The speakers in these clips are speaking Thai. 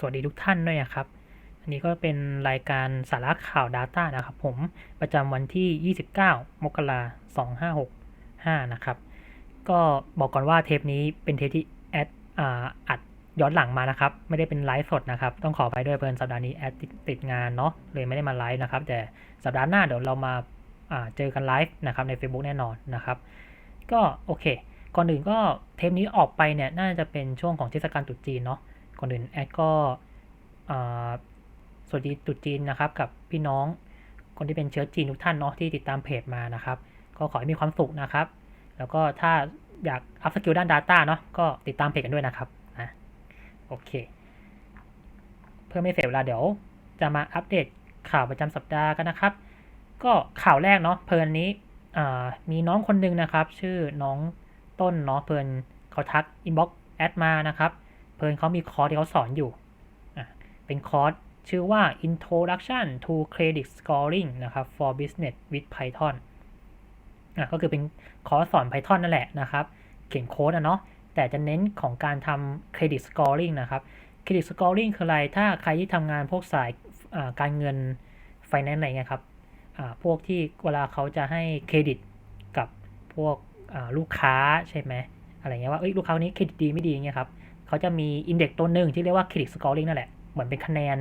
สวัสดีทุกท่านด้วยนะครับ อันนี้ก็เป็นรายการสาระข่าว Data นะครับ ผมประจำวันที่ 29 มกราคม 2565 นะครับ ก็บอกก่อนว่าเทปนี้เป็นเทปที่แอดอัดย้อนหลังมานะครับ ไม่ได้เป็นไลฟ์สดนะครับ ต้องขอไปด้วยเพื่อนสัปดาห์นี้แอดติดงานเนาะเลยไม่ได้มาไลฟ์นะครับ แต่สัปดาห์หน้าเดี๋ยวเรามาาเจอกันไลฟ์นะครับใน Facebook แน่นอนนะครับ ก็โอเค ก่อนอื่นก็เทปนี้ออกไปเนี่ยน่าจะเป็นช่วงของเทศกาลตรุษจีนเนาะ ก่อนอื่นแอดก็สวัสดีตุจีนนะครับกับพี่น้องคนที่เป็นเชื้อจีนทุกท่านเนาะที่ติดตามเพจมานะครับ ก็ขอให้มีความสุขนะครับ แล้วก็ถ้าอยากอัพสกิลด้าน Data เนาะก็ติดตามเพจกันด้วยนะครับนะโอเค เพื่อไม่เสียเวลาเดี๋ยว จะมาอัปเดตข่าวประจำสัปดาห์กันนะครับ ก็ข่าวแรกเนาะเพลินนี้มีน้องคนหนึ่งนะครับ ชื่อน้องต้นเนาะเพลินเขาทักอินบ็อกแอดมานะครับ เพลินเขามีคอร์สที่เขาสอนอยู่ เป็นคอร์สชื่อว่า Introduction to Credit Scoring นะครับ for Business with Python อะก็คือเป็นคอร์สสอน Python นั่นแหละนะครับ เขียนโค้ดอะเนาะ แต่จะเน้นของการทำ Credit Scoring นะครับ Credit Scoring คืออะไร ถ้าใครที่ทำงานพวกสายการเงิน Finance อะไรเงี้ยครับพวกที่เวลาเขาจะให้เครดิตกับพวกลูกค้าใช่ไหมอะไรเงี้ยว่าเอ้ยลูกค้าคนนี้เครดิตดีไม่ดีเงี้ยครับ เขาจะมีอินเด็กตัวหนึ่งที่เรียกว่า Credit Scoring นั่นแหละ เหมือนเป็นคะแนน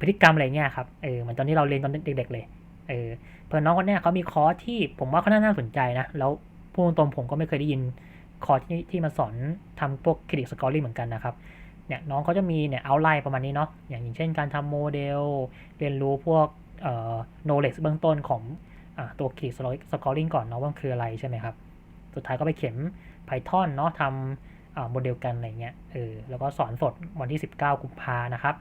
พฤติกรรมอะไรเงี้ยครับ เออเหมือนตอนที่เราเรียนตอนเด็กๆเลย เออเพื่อนน้องคนเนี้ยเขามีคอร์สที่ผมว่าเขาน่าสนใจนะ แล้วพูดตรงๆผมก็ไม่เคยได้ยินคอร์สที่ที่มาสอนทำพวก Credit Scoring เหมือนกันนะครับ เนี่ยน้องเขาจะมีเนี่ยเอาไลน์ประมาณนี้เนาะ อย่างเช่นการทำโมเดล เรียนรู้พวกเอ่อ knowledge เบื้องต้นของตัว Credit Scoring ก่อนเนาะว่าคืออะไรใช่ไหมครับ สุดท้ายก็ไปเขียน Python เนาะทำ โมเดลกันอะไรเงี้ยเออแล้วก็สอนสดวันที่ 19 กุมภานะครับ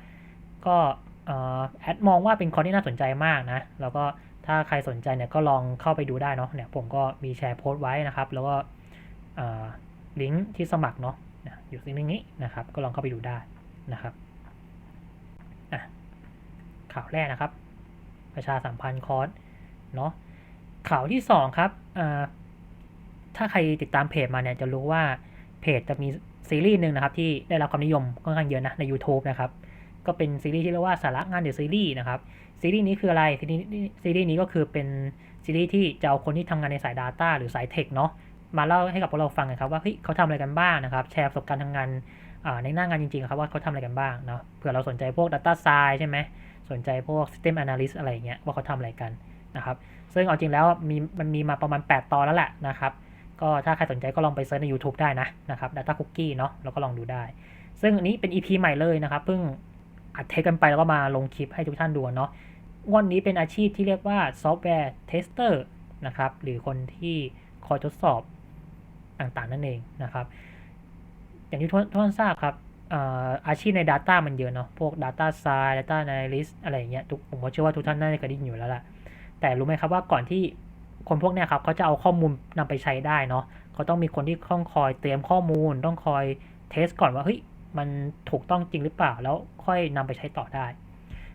ก็เออแอดมองว่าเป็นคอร์สที่น่าสนใจมากนะ แล้วก็ถ้าใครสนใจเนี่ยก็ลองเข้าไปดูได้เนาะเนี่ยผมก็มีแชร์โพสต์ไว้นะครับ แล้วก็อ่าลิงก์ที่สมัครเนาะอยู่ลิงก์นี้นะครับ ก็ลองเข้าไปดูได้นะครับอะข่าวแรกนะครับ ประชาสัมพันธ์คอร์สเนาะข่าวที่สองครับอ่าถ้าใครติดตามเพจมาเนี่ยจะรู้ว่า เพจจะมีซีรีส์หนึ่งนะครับที่ได้รับความนิยมค่อนข้างเยอะนะใน YouTube นะครับก็เป็นซีรีส์ที่เรียกว่าสาระงานเดอะซีรีส์นะครับซีรีส์นี้คืออะไรซีรีส์นี้ซีรีส์นี้ก็คือเป็นซีรีส์ที่จะเอาคนที่ทำงานในสาย Data หรือสายเทคเนาะมาเล่าให้กับพวกเราฟังกันครับว่าเฮ้ยเขาทำอะไรกันบ้างนะครับ แชร์ประสบการณ์ทางงานในหน้างานจริงๆครับว่าเขาทำอะไรกันบ้างเนาะเผื่อเราสนใจพวก Data Science ใช่ไหมสนใจพวก System Analyst อะไรเงี้ยว่าเขาทำอะไรกันนะครับซึ่งเอาจริงแล้วมีมันมีมาประมาณ 8 ตอนแล้วแหละนะครับ ก็ถ้าใครสนใจก็ลองไปเซิร์ชใน YouTube ได้นะนะครับ Data Cookie เนาะแล้วก็ลองดูได้ ซึ่งอันนี้เป็น EP ใหม่เลยนะครับเพิ่งอัดเทปกันไปแล้วก็มาลงคลิปให้ทุกท่านดูเนาะวันนี้เป็นอาชีพที่เรียกว่าซอฟต์แวร์เทสเตอร์นะครับหรือคนที่คอยทดสอบต่างๆ นั่นเองนะครับ อย่างที่ท่านทราบครับอาอาชีพใน Data มันเยอะเนาะพวก Data Science Data Analyst อะไรอย่างเงี้ยทุกผมก็เชื่อว่าทุกท่านน่าจะเคยได้ยินอยู่แล้วล่ะแต่รู้ไหมครับว่าก่อนที่ คนพวกเนี้ยครับเขาจะเอาข้อมูลนำไปใช้ได้เนาะเขาต้องมีคนที่ต้องคอยเตรียมข้อมูล ต้องคอยเทสก่อนว่าเฮ้ยมันถูกต้องจริงหรือเปล่า แล้วค่อยนำไปใช้ต่อได้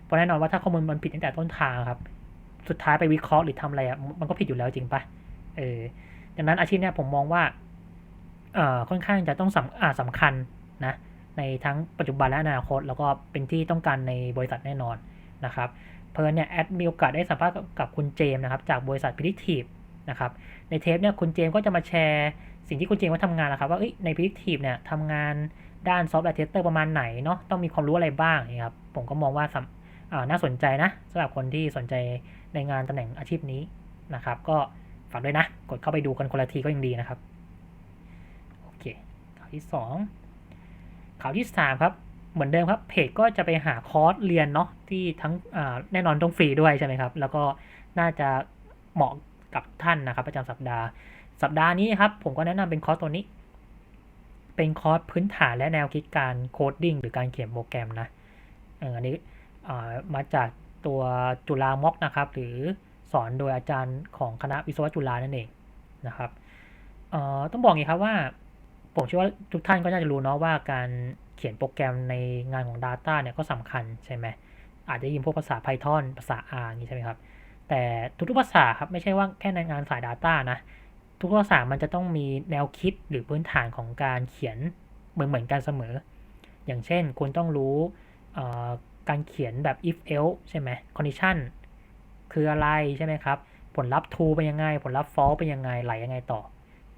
เพราะแน่นอนว่าถ้าข้อมูลมันผิดตั้งแต่ต้นทางครับ สุดท้ายไปวิเคราะห์หรือทำอะไรอะมันก็ผิดอยู่แล้วจริงปะเออดังนั้นอาชีพเนี้ยผมมองว่าเอ่อค่อนข้างจะต้องสำอ่าสำคัญนะในทั้งปัจจุบันและอนาคต แล้วก็เป็นที่ต้องการในบริษัทแน่นอนนะครับ เพลินเนี่ยแอดมีโอกาสได้สัมภาษณ์กับคุณเจมส์นะครับจากบริษัทพิ i ิทีฟนะครับในเทปเนี่ยคุณเจมส์ก็จะมาแชร์สิ่งที่คุณเจมส์ว่าทำงานนะครับว่าในพิ i ิทีฟเนี่ยทำงานด้านซอฟต์แวร์เทสเตอร์ประมาณไหนเนาะต้องมีความรู้อะไรบ้างนะครับผมก็มองว่าสำอ่าน่าสนใจนะสำหรับคนที่สนใจในงานตำแหน่งอาชีพนี้นะครับ ก็ฝากด้วยนะ กดเข้าไปดูกันคนละทีก็ยังดีนะครับ โอเคข่าวที่สองข่าวที่สามครับ เหมือนเดิมครับเพจก็จะไปหาคอร์สเรียนเนาะที่ทั้งแน่นอนต้องฟรีด้วยใช่ไหมครับ แล้วก็น่าจะเหมาะกับท่านนะครับ ประจำสัปดาห์ สัปดาห์นี้ครับ ผมก็แนะนำเป็นคอร์สตัวนี้ เป็นคอร์สพื้นฐานและแนวคิดการโคดดิ้งหรือการเขียนโปรแกรมนะอันนี้มาจากตัวจุฬามอกนะครับ หรือสอนโดยอาจารย์ของคณะวิศวะจุฬานั่นเองนะครับต้องบอกอย่างนี้ครับว่าผมเชื่อว่าทุกท่านก็น่าจะรู้เนาะว่าการ เขียนโปรแกรมในงานของ Data เนี่ยก็สำคัญใช่ไหมอาจจะยินพวกภาษา Python ภาษา R อย่างนี้ใช่ไหมครับแต่ทุกๆภาษาครับไม่ใช่ว่าแค่ในงานสาย Data นะทุกภาษามันจะต้องมีแนวคิดหรือพื้นฐานของการเขียนเหมือนเหมือนกันเสมอ อย่างเช่นคุณต้องรู้การเขียนแบบ if else ใช่ไหม condition คืออะไรใช่ไหมครับ ผลลัพธ์ true เป็นยังไง ผลลัพธ์ false เป็นยังไงไหลยังไงต่อ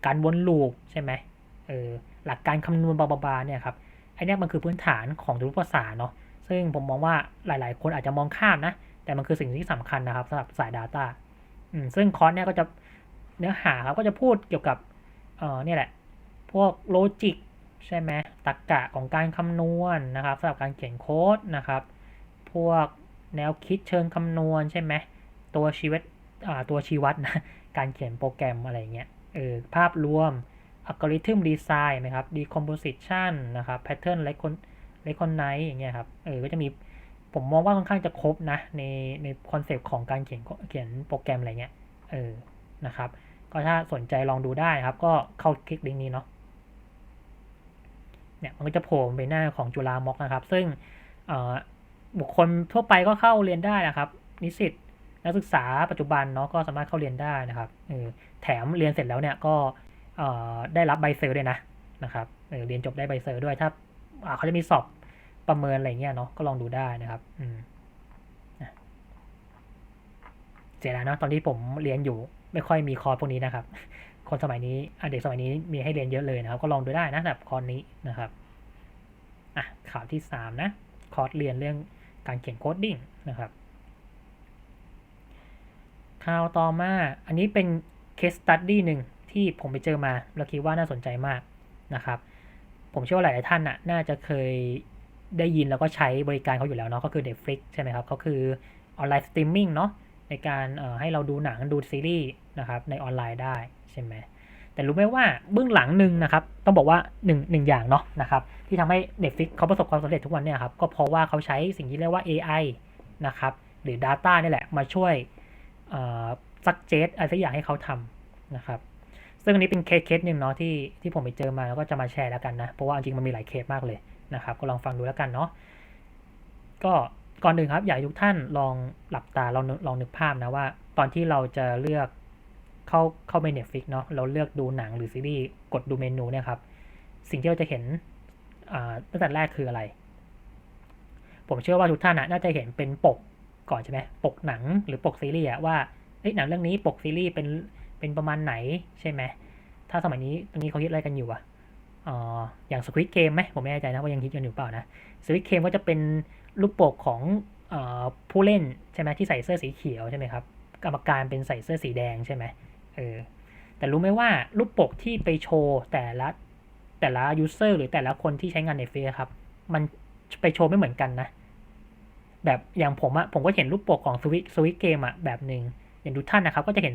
การวนลูปใช่ไหมเออหลักการคำนวณบาบาๆเนี่ยครับ อเนี้ยมันคือพื้นฐานของทุกภาษาเนาะซึ่งผมมองว่าหลาย ๆ คนอาจจะมองข้ามนะ แต่มันคือสิ่งที่สำคัญนะครับสำหรับสาย Data อืมซึ่งคอร์สเนี่ยก็จะเนื้อหาครับก็จะพูดเกี่ยวกับเอ่อเนี่ยแหละ พวกโลจิกใช่ไหมตรรกกะของการคำนวณนะครับสำหรับการเขียนโค้ดนะครับ พวกแนวคิดเชิงคำนวณใช่ไหมตัวชีวิตอ่าตัวชีวัดนะ การเขียนโปรแกรมอะไรเงี้ยเออภาพรวม อัลกอริทึมดีไซน์ไหมครับ decomposition นะครับ pattern recognize อย่างเงี้ยครับเออก็จะมีผมมองว่าค่อนข้างจะครบนะ ในในคอนเซปต์ของการเขียนเขียนโปรแกรมอะไรเงี้ยเออนะครับก็ถ้าสนใจลองดูได้ครับ ก็เข้าคลิกลิงก์นี้เนาะเนี่ยมันก็จะโผล่ไปหน้าของจุฬามอกนะครับ ซึ่งบุคคลทั่วไปก็เข้าเรียนได้นะครับ นิสิตนักศึกษาปัจจุบันเนาะก็สามารถเข้าเรียนได้นะครับเออแถมเรียนเสร็จแล้วเนี่ยก็ ได้รับใบเซอร์ด้วยนะนะครับเออเรียนจบได้ใบเซอร์ด้วยถ้าเขาจะมีสอบประเมินอะไรเงี้ยเนาะก็ลองดูได้นะครับอืมเสียดายเนาะตอนที่ผมเรียนอยู่ไม่ค่อยมีคอร์สพวกนี้นะครับ คนสมัยนี้เด็กสมัยนี้มีให้เรียนเยอะเลยนะครับ ก็ลองดูได้นะแบบคอร์สนี้นะครับอะข่าวที่สามนะคอร์สเรียนเรื่องการเขียนโคดดิ้งนะครับข่าวต่อมาอันนี้เป็น case study หนึ่ง ที่ผมไปเจอมาแล้วคิดว่าน่าสนใจมากนะครับ ผมเชื่อว่าหลาย ๆ ท่านน่ะน่าจะเคยได้ยินแล้วก็ใช้บริการเขาอยู่แล้วเนาะก็คือ Netflix ใช่ไหมครับเขาคือออนไลน์สตรีมมิ่งเนาะในการให้เราดูหนังดูซีรีส์นะครับในออนไลน์ได้ใช่ไหมแต่รู้ไหมว่าเบื้องหลังหนึ่งนะครับ ต้องบอกว่า1งหนึ่งอย่างเนาะนะครับที่ทำให้ Netflix เขาประสบความสำเร็จทุกวันเนี่ยครับก็เพราะว่าเขาใช้สิ่งที่เรียกว่า AI นะครับหรือ Data นี่แหละมาช่วยซักเจตอะไรสักอย่างให้เขาทำนะครับ ซึ่งอันนี้เป็นเคสเคสหนึ่งเนาะที่ที่ผมไปเจอมาแล้วก็จะมาแชร์แล้วกันนะ เพราะว่าจริงมันมีหลายเคสมากเลยนะครับ ก็ลองฟังดูแล้วกันเนาะก็ก่อนหนึ่งครับอยากให้ทุกท่านลองหลับตาลองลองนึกภาพนะว่า ตอนที่เราจะเลือกเข้าเข้าไป Netflix เนาะเราเลือกดูหนังหรือซีรีส์กดดูเมนูเนี่ยครับสิ่งที่เราจะเห็นตั้งแต่แรกคืออะไร ผมเชื่อว่าทุกท่านน่าจะเห็นเป็นปกก่อนใช่ไหมปกหนังหรือปกซีรีส์ว่าเอ้หนังเรื่องนี้ปกซีรีส์เป็น เป็นประมาณไหนใช่ไหม ถ้าสมัยนี้ตรงนี้เขาคิดอะไรกันอยู่อะอ๋ออย่างสควิตเกมไหมผมไม่แน่ใจนะว่ายังคิดกันอยู่เปล่านะสควิตเกมก็จะเป็นรูปปกของอผู้เล่นใช่ไหมที่ใส่เสื้อสีเขียวใช่ไหมครับ กรรมการเป็นใส่เสื้อสีแดงใช่ไหมเออ แต่รู้ไหมว่ารูปปกที่ไปโชว์แต่ละแต่ละยูเซอร์หรือแต่ละคนที่ใช้งานในเฟซครับ มันไปโชว์ไม่เหมือนกันนะ แบบอย่างผมอะผมก็เห็นรูปปกของสวิตสวิตเกมอะแบบหนึ่ง อย่างทุกท่านนะครับ ก็จะเห็น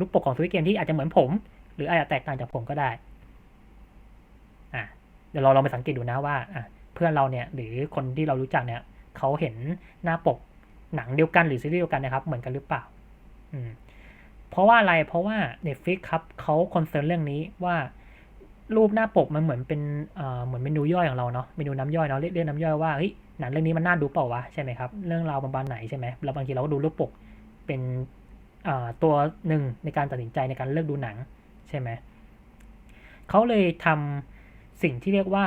รูปปกของสวิตเกมที่อาจจะเหมือนผม หรืออาจจะแตกต่างจากผมก็ได้อะเดี๋ยวเราลองไปสังเกตดูนะว่าอะเพื่อนเราเนี่ยหรือคนที่เรารู้จักเนี่ยเขาเห็นหน้าปกหนังเดียวกันหรือซีรีส์เดียวกันนะครับ เหมือนกันหรือเปล่าอืมเพราะว่าอะไรเพราะว่า Netflix ครับเขาคอนเซิร์นเรื่องนี้ว่ารูปหน้าปกมันเหมือนเป็นเหมือนเมนูย่อยของเราเนาะเมนูน้ำย่อยเนาะเรียกเรียกน้ำย่อยว่าเฮ้ยหนังเรื่องนี้มันน่าดูเปล่าวะใช่ไหมครับเรื่องราวประมาณไหนใช่ไหมเราบางทีเราก็ดูรูปปกเป็น ตัวหนึ่งในการตัดสินใจในการเลือกดูหนังใช่ไหมเขาเลยทำสิ่งที่เรียกว่า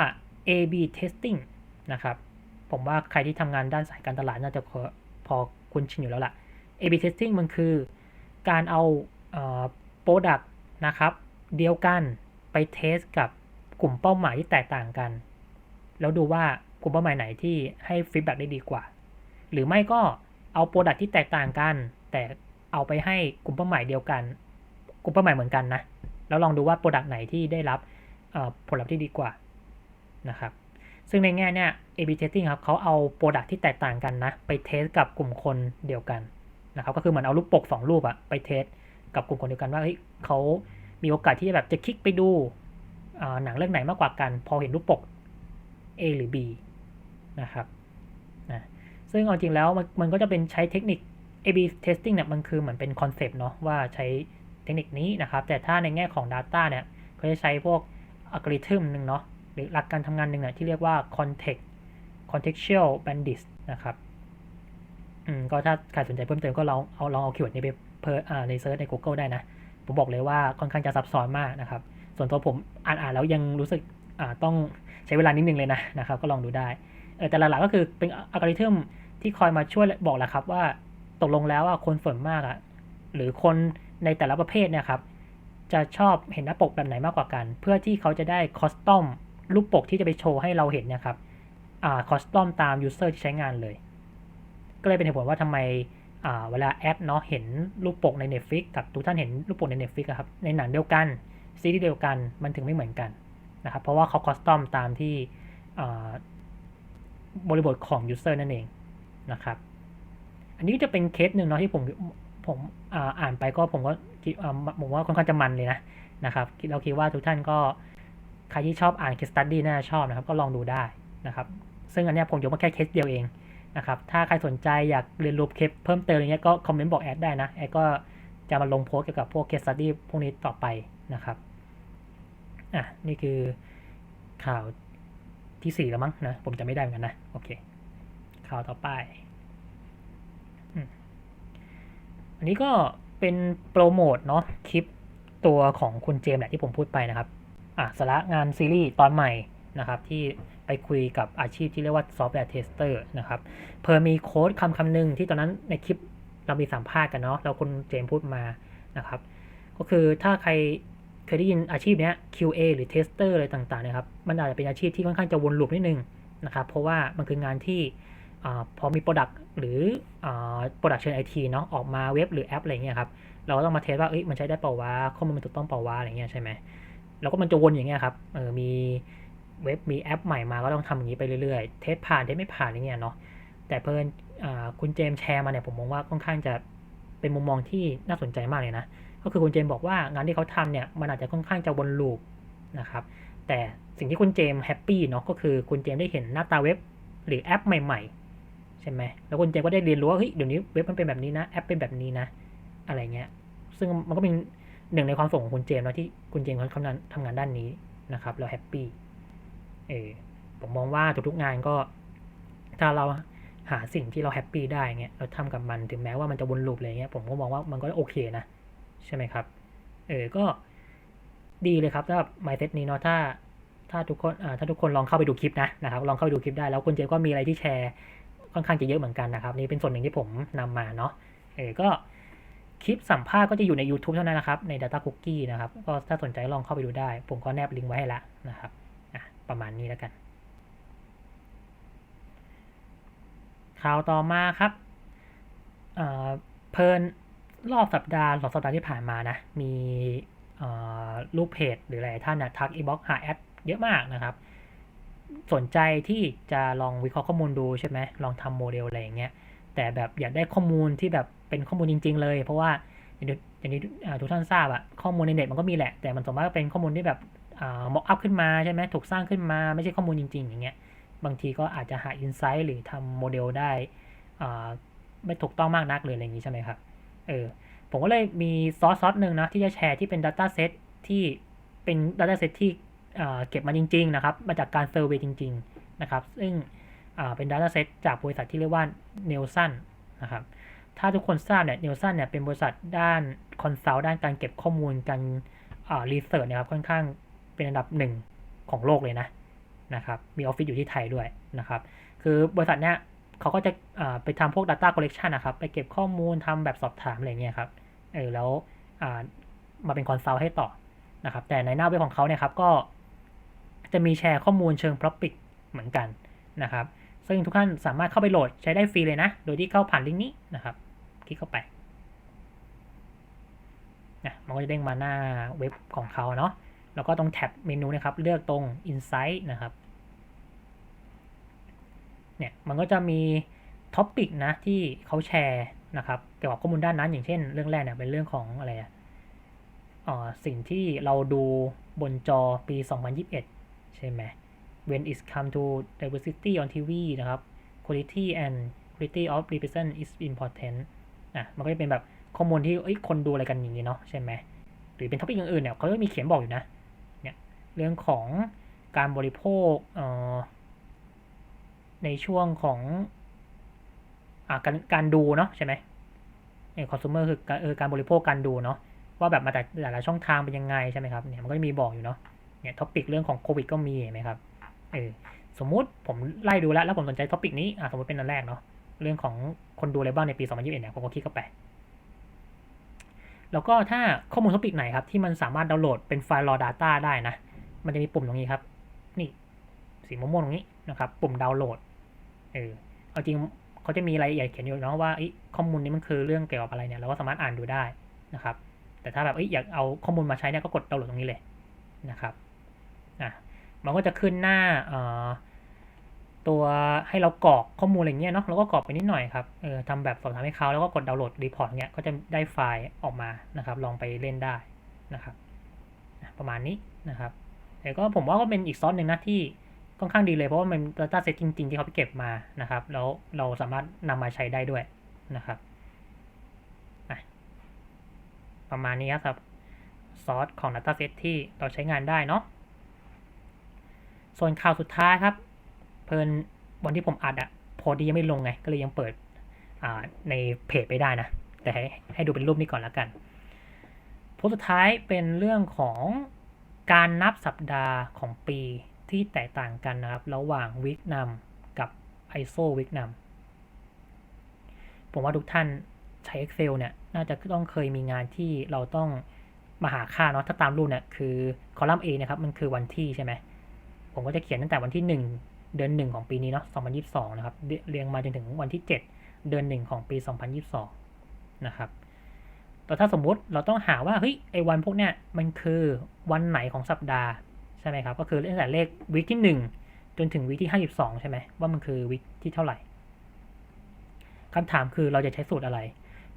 A/B testing นะครับ ผมว่าใครที่ทำงานด้านสายการตลาดน่าจะพอคุ้นชินอยู่แล้วล่ะ A/B testing มันคือการเอาโปรดักต์นะครับ เดียวกันไปเทสกับกลุ่มเป้าหมายที่แตกต่างกัน แล้วดูว่ากลุ่มเป้าหมายไหนที่ให้ฟีดแบ็กได้ดีกว่า หรือไม่ก็เอาโปรดักต์ที่แตกต่างกัน แต่ เอาไปให้กลุ่มเป้าหมายเดียวกัน กลุ่มเป้าหมายเหมือนกันนะ แล้วลองดูว่าโปรดักต์ไหนที่ได้รับผลลัพธ์ที่ดีกว่านะครับ ซึ่งในแง่เนี้ย A/B testing ครับเขาเอาโปรดักต์ที่แตกต่างกันนะ ไปเทสกับกลุ่มคนเดียวกันนะครับ ก็คือเหมือนเอารูปปก 2 รูปอะไปเทสกับกลุ่มคนเดียวกันว่าเฮ้ยเขามีโอกาสที่จะแบบจะคลิกไปดูหนังเรื่องไหนมากกว่ากัน พอเห็นรูปปก A หรือ B นะครับนะซึ่งเอาจริงแล้วมันก็จะเป็นใช้เทคนิค A/B testing เนี่ยมันคือเหมือนเป็นคอนเซปต์เนาะว่าใช้เทคนิคนี้นะครับ แต่ถ้าในแง่ของ Data เนี่ยเขาจะใช้พวกอัลกอริทึมหนึ่งเนาะหรือหลักการทำงานหนึ่งเนี่ยที่เรียกว่า context contextual bandits นะครับอืมก็ถ้าใครสนใจเพิ่มเติมก็ลองเอาลองเอาคีย์เวิร์ดนี้ไปเพิ่มในเซิร์ชใน Google ได้นะ ผมบอกเลยว่าค่อนข้างจะซับซ้อนมากนะครับ ส่วนตัวผมอ่านอ่านแล้วยังรู้สึกอ่าต้องใช้เวลานิดนึงเลยนะนะครับ ก็ลองดูได้เออแต่หลักๆก็คือเป็นอัลกอริทึมที่คอยมาช่วยบอกแหละครับว่า ตกลงแล้วว่าคนส่วนมากอะหรือคนในแต่ละประเภทเนี่ยครับ จะชอบเห็นหน้าปกแบบไหนมากกว่ากัน เพื่อที่เขาจะได้คอสตอมรูปปกที่จะไปโชว์ให้เราเห็นเนะครับอ่าคอสตอมตามยูเซอร์ที่ใช้งานเลย ก็เลยเป็นเหตุผลว่าทำไมอ่าเวลาแอดเนาะเห็นรูปปกใน Netflix กับทุกท่านเห็นรูปปกใน Netflix ครับในหนังเดียวกันซีรีส์เดียวกันมันถึงไม่เหมือนกันนะครับเพราะว่าเขาคอสตอมตามที่บริบทของยูเซอร์นั่นเองนะครับ อันนี้จะเป็นเคสหนึ่งเนาะที่ผมผมอ่านไปก็ผมก็คิดผมว่าค่อนข้างจะมันเลยนะนะครับเราคิดว่าทุกท่านก็ใครที่ชอบอ่านเคสตัดดี้น่าจะชอบนะครับ ก็ลองดูได้นะครับ ซึ่งอันนี้ผมยกมาแค่เคสเดียวเองนะครับ ถ้าใครสนใจอยากเรียนรู้เคสเพิ่มเติมอะไรเงี้ยก็คอมเมนต์บอกแอดได้นะแอดก็จะมาลงโพสเกี่ยวกับพวกเคสตัดดี้พวกนี้ต่อไปนะครับอะนี่คือข่าวที่สี่แล้วมั้งนะผมจะไม่ได้เหมือนกันนะโอเคข่าวต่อไป อันนี้ก็เป็นโปรโมทเนาะคลิปตัวของคุณเจมส์แหละที่ผมพูดไปนะครับอะสาระงานซีรีส์ตอนใหม่นะครับที่ไปคุยกับอาชีพที่เรียกว่าซอฟต์แวร์เทสเตอร์นะครับเพอมีโค้ดคำคำหนึ่งที่ตอนนั้นในคลิปเรามีสัมภาษณ์กันเนาะแล้วคุณเจมส์พูดมานะครับก็คือถ้าใครเคยได้ยินอาชีพเนี้ย QA หรือ Tester อะไรต่างๆนะครับมันอาจจะเป็นอาชีพที่ค่อนข้างจะวนลูปนิดนึงนะครับเพราะว่ามันคืองานที่ พอมีโปรดักต์หรือโปรดักชันไอทีเนาะออกมาเว็บหรือแอปอะไรเงี้ยครับเราก็ต้องมาเทสว่าเอ้ยมันใช้ได้เปล่าวะข้อมูลมันถูกต้องเปล่าวะอะไรเงี้ยใช่ไหมแล้วก็มันจะวนอย่างเงี้ยครับเออมีเว็บมีแอปใหม่มาก็ต้องทำอย่างนี้ไปเรื่อยๆ เทสผ่านเทสไม่ผ่านอะไรเงี้ยเนาะแต่เพิ่นคุณเจมแชร์มาเนี่ยผมมองว่าค่อนข้างจะเป็นมุมมองที่น่าสนใจมากเลยนะ ก็คือคุณเจมบอกว่างานที่เขาทำเนี่ยมันอาจจะค่อนข้างจะวนลูปนะครับ แต่สิ่งที่คุณเจมแฮปปี้เนาะก็คือคุณเจมได้เห็นหน้าตาเว็บหรือแอปใหม่ ๆ ช่ไหมแล้วคุณเจมก็ได้เรียนรู้ว่าเฮ้ยเดี๋ยวนี้เว็บมันเป็นแบบนี้นะแอปเป็นแบบนี้นะ อะไรเงี้ย ซึ่งมันก็เป็นหนึ่งในความสุขของคุณเจมส์นะที่คุณเจมส์เขาทำงานทำงานด้านนี้นะครับเราแฮปปี้เออผมมองว่าทุกๆงานก็ ถ้าเราหาสิ่งที่เราแฮปปี้ได้เงี้ยเราทำกับมันถึงแม้ว่ามันจะวนลูปอะไรเงี้ยผมก็มองว่ามันก็โอเคนะ ใช่ไหมครับ เออก็ดีเลยครับสำหรับ mindset นี้เนาะถ้าถ้าทุกคนอ่าถ้าทุกคนลองเข้าไปดูคลิปนะนะครับลองเข้าไปดูคลิปได้แล้วคุณเจมก็มีอะไรที่แชร์ ค่อนข้างจะเยอะเหมือนกันนะครับ นี่เป็นส่วนหนึ่งที่ผมนำมาเนาะเออก็คลิปสัมภาษณ์ก็จะอยู่ใน YouTube เท่านั้นนะครับ ใน Data Cookie นะครับ ก็ถ้าสนใจลองเข้าไปดูได้ ผมก็แนบลิงก์ไว้ให้ละนะครับประมาณนี้แล้วกัน ข่าวต่อมาครับเพลินรอบสัปดาห์สองสัปดาห์ที่ผ่านมานะ มีรูปเพจหรืออะไรท่านนะทักอินบ็อกหาแอดเยอะมากนะครับ สนใจที่จะลองวิเคราะห์ข้อมูลดูใช่ไหมลองทำโมเดลอะไรอย่างเงี้ยแต่แบบอยากได้ข้อมูลที่แบบเป็นข้อมูลจริง ๆ เลย เพราะว่าอย่างที่ทุกท่านทราบอะข้อมูลในเน็ตมันก็มีแหละ แต่มันสมมติว่าเป็นข้อมูลที่แบบม็อกอัพขึ้นมาใช่ไหมถูกสร้างขึ้นมาไม่ใช่ข้อมูลจริง ๆ อย่างเงี้ยบางทีก็อาจจะหาอินไซต์หรือทำโมเดลได้ไม่ถูกต้องมากนักเลยอะไรอย่างนี้ใช่ไหมครับเออผมก็เลยมีซอสซอสหนึ่งนะที่จะแชร์ที่เป็น Data Set ที่เป็น Data Set ที่ เก็บมาจริง ๆ นะครับ มาจากการเซอร์เวยจริง ๆ นะครับ ซึ่งเป็น Data Set จากบริษัทที่เรียกว่า n e l s o n นะครับ ถ้าทุกคนทราบเนี่ย n e l s o n เนี่ยเป็นบริษัทด้านคอนซัลท์ด้านการเก็บข้อมูลการรีเสิร์ชนะครับค่อนข้างเป็นอันดับหนึ่งของโลกเลยนะนะครับมีออฟฟิศอยู่ที่ไทยด้วยนะครับ คือบริษัทเนี้ยเขาก็จะไปทำพวก Data Collection นะครับ ไปเก็บข้อมูลทำแบบสอบถามอะไรเงี้ยครับเออแล้วมาเป็นคอนซัลท์ให้ต่อนะครับ แต่ในหน้าเว็บของเขาเนี่ยครับก็ จะมีแชร์ข้อมูลเชิง Public เหมือนกันนะครับ ซึ่งทุกท่านสามารถเข้าไปโหลดใช้ได้ฟรีเลยนะ โดยที่เข้าผ่านลิงก์นี้นะครับ คลิกเข้าไปนะมันก็จะเด้งมาหน้าเว็บของเขาเนาะ แล้วก็ตรงแท็บเมนูนะครับ เลือกตรง Insight นะครับ เนี่ย มันก็จะมีท็อปิกนะที่เขาแชร์นะครับเกี่ยวกับข้อมูลด้านนั้นอย่างเช่น เรื่องแรกเนี่ยเป็นเรื่องของอะไรอะอ๋อสิ่งที่เราดูบนจอปี 2021 ใช่ไหม when it comes to diversity on TV นะครับ quality and quality of represent is important อะมันก็จะเป็นแบบข้อมูลที่เอ้ยคนดูอะไรกันอย่างนี้เนาะใช่ไหมหรือเป็นท็อปิกอื่นๆเนี่ยเขาก็มีเขียนบอกอยู่นะเนี่ยเรื่องของการบริโภคเอ่อในช่วงของอ่าการการดูเนาะใช่ไหมเออคอน sumer คือเออการบริโภคการดูเนาะว่าแบบมาจากหลายๆช่องทางเป็นยังไงใช่ไหมครับเนี่ยมันก็มีบอกอยู่เนาะ เนี่ยท็อปิกเรื่องของโควิดก็มีเห็นไหมครับเออสมมุติผมไล่ดูแล้วแล้วผมสนใจท็อปิกนี้อะสมมติเป็นอันแรกเนาะเรื่องของคนดูอะไรบ้างในปี 2021เนี่ยผมก็คลิกเข้าไป แล้วก็ถ้าข้อมูลท็อปิกไหนครับ ที่มันสามารถดาวน์โหลดเป็นไฟล์ raw data ได้นะ มันจะมีปุ่มตรงนี้ครับ นี่สีม่วงๆตรงนี้นะครับ ปุ่มดาวน์โหลดเออเอาจริงเขาจะมีรายละเอียดเขียนอยู่เนาะว่าเอ้ยข้อมูลนี้มันคือเรื่องเกี่ยวกับอะไรเนี่ยเราก็สามารถอ่านดูได้นะครับ แต่ถ้าแบบเอ้ยอยากเอาข้อมูลมาใช้เนี่ยก็กดดาวน์โหลดตรงนี้เลยนะครับ อะมันก็จะขึ้นหน้าเอ่อตัวให้เรากรอกข้อมูลอะไรเงี้ยเนาะเราก็กรอกไปนิดหน่อยครับเออทำแบบสอบถามให้เขาแล้วก็กดดาวน์โหลดรีพอร์ตเงี้ยก็จะได้ไฟล์ออกมานะครับ ลองไปเล่นได้นะครับ ประมาณนี้นะครับแต่ก็ผมว่าก็เป็นอีกซอสหนึ่งนะที่ค่อนข้างดีเลยเพราะว่ามัน data set จริง ๆ ที่เขาไปเก็บมานะครับ แล้วเราสามารถนำมาใช้ได้ด้วยนะครับประมาณนี้ครับซอสของ data set ที่เราใช้งานได้เนาะ ส่วนข่าวสุดท้ายครับ เพลินวันที่ผมอัดอะโพสต์นี้ยังไม่ลงไง ก็เลยยังเปิดในเพจไปได้นะ แต่ให้ให้ดูเป็นรูปนี้ก่อนแล้วกันโพสต์สุดท้ายเป็นเรื่องของการนับสัปดาห์ของปีที่แตกต่างกันนะครับ ระหว่างวิกนำกับ ISO วิกนำผมว่าทุกท่านใช้ Excel เนี่ย น่าจะต้องเคยมีงานที่เราต้องมาหาค่าเนาะถ้าตามรูปเนี่ยคือคอลัมน์ A นะครับ มันคือวันที่ใช่ไหม ผมก็จะเขียนตั้งแต่วันที่ 1 เดือน 1 ของปีนี้เนาะ2022 นะครับ เรียงมาจนถึงวันที่ 7 เดือน 1 ของปี 2022 นะครับแต่ถ้าสมมุติเราต้องหาว่าเฮ้ยไอ้วันพวกเนี้ยมันคือวันไหนของสัปดาห์ใช่ไหมครับ ก็คือตั้งแต่เลขวิกที่ 1 จนถึงวิกที่ 52 ใช่ไหมว่ามันคือวิกที่เท่าไหร่คำถามคือเราจะใช้สูตรอะไร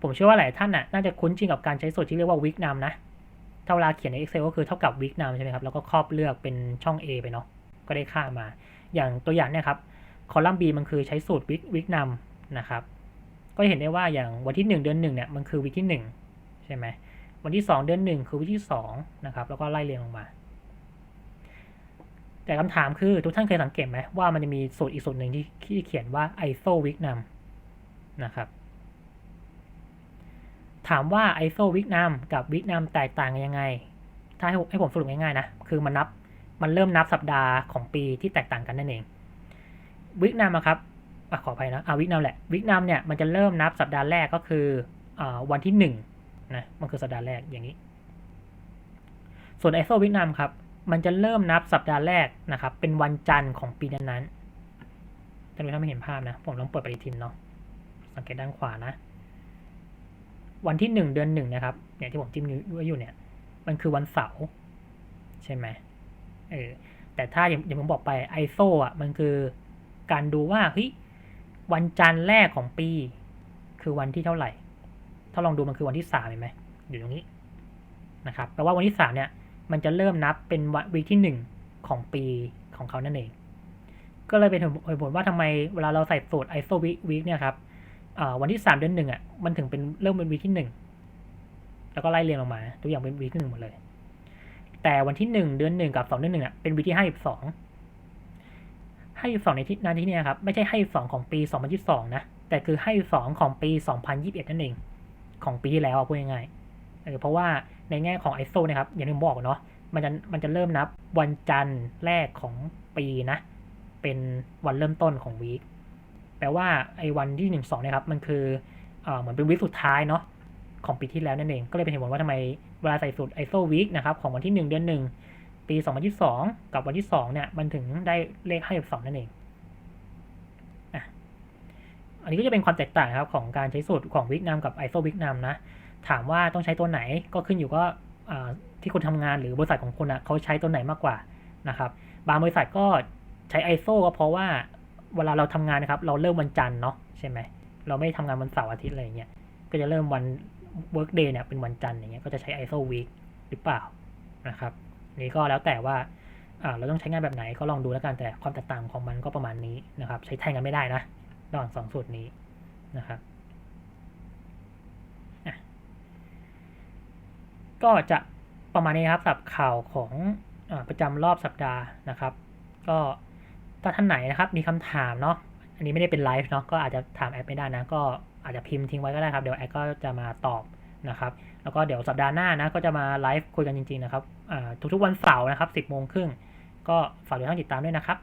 ผมเชื่อว่าหลายท่านน่ะน่าจะคุ้นชินกับการใช้สูตรที่เรียกว่าวิกนำนะถ้าเวลาเขียนใน Excel ก็คือเท่ากับวิกนำใช่ไหมครับ แล้วก็ครอบเลือกเป็นช่อง A ไปเนาะ ก็ได้ค่ามา อย่างตัวอย่างเนี่ยครับคอลัมน์ B มันคือใช้สูตรวิกวิกนำนะครับ ก็จะเห็นได้ว่าอย่างวันที่ 1 เดือน1เนี่ยมันคือวิกที่ 1 ใช่ไหมวันที่ 2 เดือน 1 คือวิกที่2นะครับแล้วก็ไล่เรียงลงมา แต่คำถามคือทุกท่านเคยสังเกตไหมว่ามันจะมีสูตรอีกสูตรหนึ่งที่ที่เขียนว่า ISO วิกนำนะครับ ถามว่า ISO วิกนำกับวิกนำแตกต่างกันยังไง ถ้าให้ผมสรุปง่ายๆนะคือมันนับ มันเริ่มนับสัปดาห์ของปีที่แตกต่างกันนั่นเองวิกนำครับอขออภัยนะอาวิกนำแหละวิกนำเนี่ยมันจะเริ่มนับสัปดาห์แรกก็คืออวันที่หนึ่งนะมันคือสัปดาห์แรกอย่างนี้ ส่วน ISO วิกนำครับมันจะเริ่มนับสัปดาห์แรกนะครับเป็นวันจันทร์ของปีนั้นๆท่านผู้ชมไม่เห็นภาพนะ ผมลองเปิดปฏิทินเนาะสังเกตด้านขวานะ วันที่หนึ่งเดือนหนึ่งนะครับเนี่ยที่ผมจิ้มไว้อยู่เนี่ยมันคือวันเสาร์ใช่ไหม เออแต่ถ้าอย่างอย่ผมบอกไปไอโซอะ มันคือการดูว่าเฮ้ยวันจันทร์แรกของปี คือวันที่เท่าไหร่ ถ้าลองดูมันคือวันที่สามเห็นไหมอยู่ตรงนี้นะครับแปลว่าวันที่สามเนี่ย มันจะเริ่มนับเป็นวันวีที่หนึ่งของปีของเขานั่นเอง ก็เลยเป็นเหตุผลว่าทำไมเวลาเราใส่สูตร ISO week week เนี่ยครับวันที่สามเดือนหนึ่งอะมันถึงเป็นเริ่มเป็นวีที่หนึ่งแล้วก็ไล่เรียงลงมา ทุกอย่างเป็นวีที่หนึ่งหมดเลย แต่วันที่หนึ่งเดือนหนึ่งกับสองเดือนหนึ่งอะเป็นวีที่ห้าสิบสองห้าสิบสองในที่นาที่นี้ครับไม่ใช่ห้าสิบสองของปีสองพันยี่สิบสองนะ แต่คือห้าสิบสองของปีสองพันยี่สิบเอ็ดนั่นเอง ของปีที่แล้วพูดง่ายๆเอเพราะว่าในแง่ของ ISO นะครับอย่างที่ผมบอกเนาะมันจะมันจะเริ่มนับวันจันทร์แรกของปีนะ เป็นวันเริ่มต้นของวีคแปลว่าไอ้วันที่หนึ่งสองนะครับมันคือเออเหมือนเป็นวีคสุดท้ายเนาะ ของปีที่แล้วนั่นเอง ก็เลยเป็นเหตุผลว่าทำไมเวลาใส่สูตร ISO week นะครับของวันที่หนึ่งเดือนหนึ่งปีสองพันยี่สองกับวันที่สองเนี่ย มันถึงได้เลขห้สิบสองนั่นเองอันนี้ก็จะเป็นความแตกต่างครับของการใช้สูตรของวิกนามกับ ISO วิกนามนะ ถามว่าต้องใช้ตัวไหนก็ขึ้นอยู่ก็ที่คุณทำงานหรือบริษัทของคุณอะเขาใช้ตัวไหนมากกว่านะครับบางบริษัทก็ใช้ ISO ก็เพราะว่าเวลาเราทำงานนะครับ เราเริ่มวันจันทร์เนาะใช่ไหมเราไม่ทำงานวันเสาร์อาทิตย์อะไรอย่างเงี้ยก็จะเริ่มวัน work day เนี่ยเป็นวันจันทร์อย่างเงี้ยก็จะใช้ ISO week หรือเปล่านะครับนี่ก็แล้วแต่ว่าเราต้องใช้งานแบบไหนก็ลองดูแล้วกันแต่ความแตกต่างของมันก็ประมาณนี้นะครับ ใช้แทนกันไม่ได้นะระหว่างสองสูตรนี้นะครับก็จะประมาณนี้ครับสับข่าวของอประจำรอบสัปดาห์นะครับ ก็ถ้าท่านไหนนะครับมีคำถามเนาะอันนี้ไม่ได้เป็นไลฟ์เนาะก็อาจจะถามแอดไม่ได้นะก็ อาจจะพิมพ์ทิ้งไว้ก็ได้ครับ เดี๋ยวแอดก็จะมาตอบนะครับ แล้วก็เดี๋ยวสัปดาห์หน้านะ ก็จะมาไลฟ์คุยกันจริงๆนะครับทุกๆวันเสาร์นะครับ10โมงครึ่งก็ฝากทุกท่านติดตามด้วยนะครับ